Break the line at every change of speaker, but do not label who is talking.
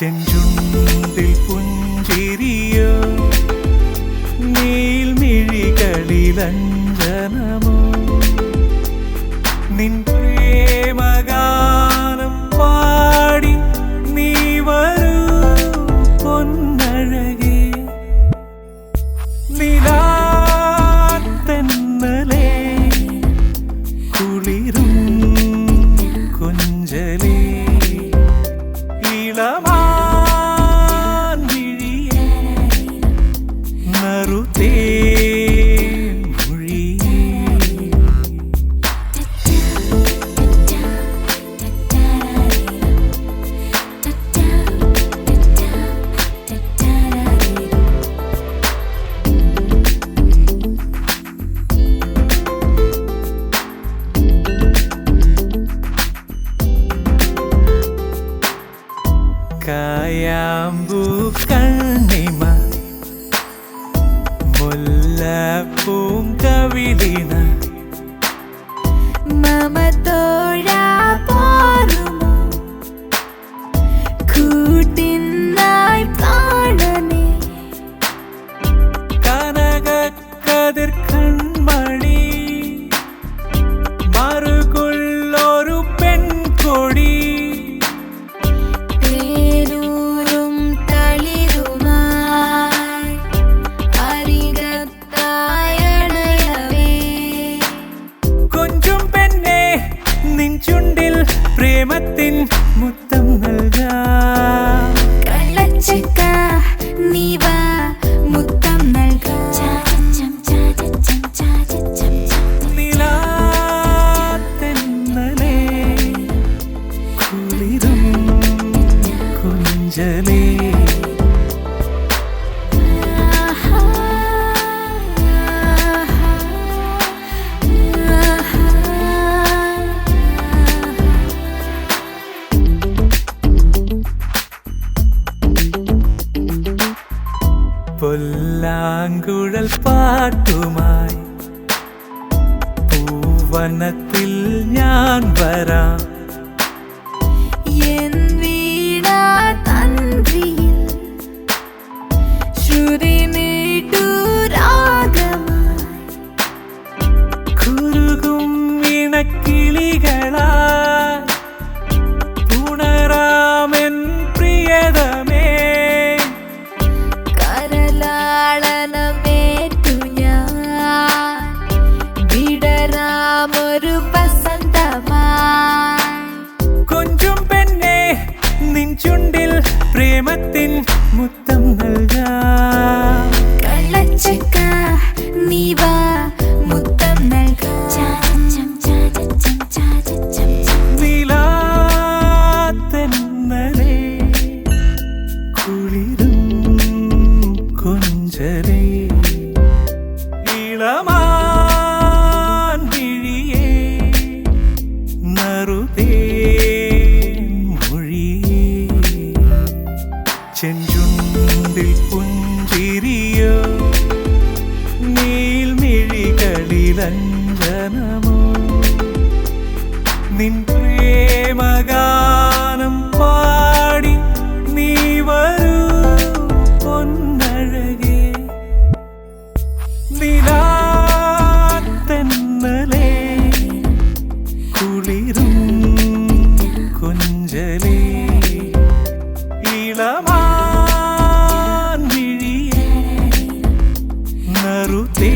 ചെഞ്ചുണ്ടിൽ പുഞ്ചിരിയോ? നീൽമിഴികളിലഞ്ജനമോ നിൻ desfrutei. людина. പ്രേമത്തിൻ മുത്തം പൊല്ലാങ്കുഴൽ പാട്ടുമായി. പൂവനത്തിൽ ഞാൻ വരാം.
ശ്രുതി നീട്ടൂരാഗമായി
പ്രേമത്തിൻ മുത്തം നൽകാം.
കള്ളച്ചക്ക നീ വാ മുത്തം നൽകാം.
കുളിരും കൊഞ്ചലേ നിരഞ്ജനമോ നിൻ പ്രേമഗാനം പാടി നീ വരൂ പൊന്നഴകേ. നിലാത്തന്നലേ കുളിരും കൊഞ്ചലേ. ഇളമാ നറുത്തേ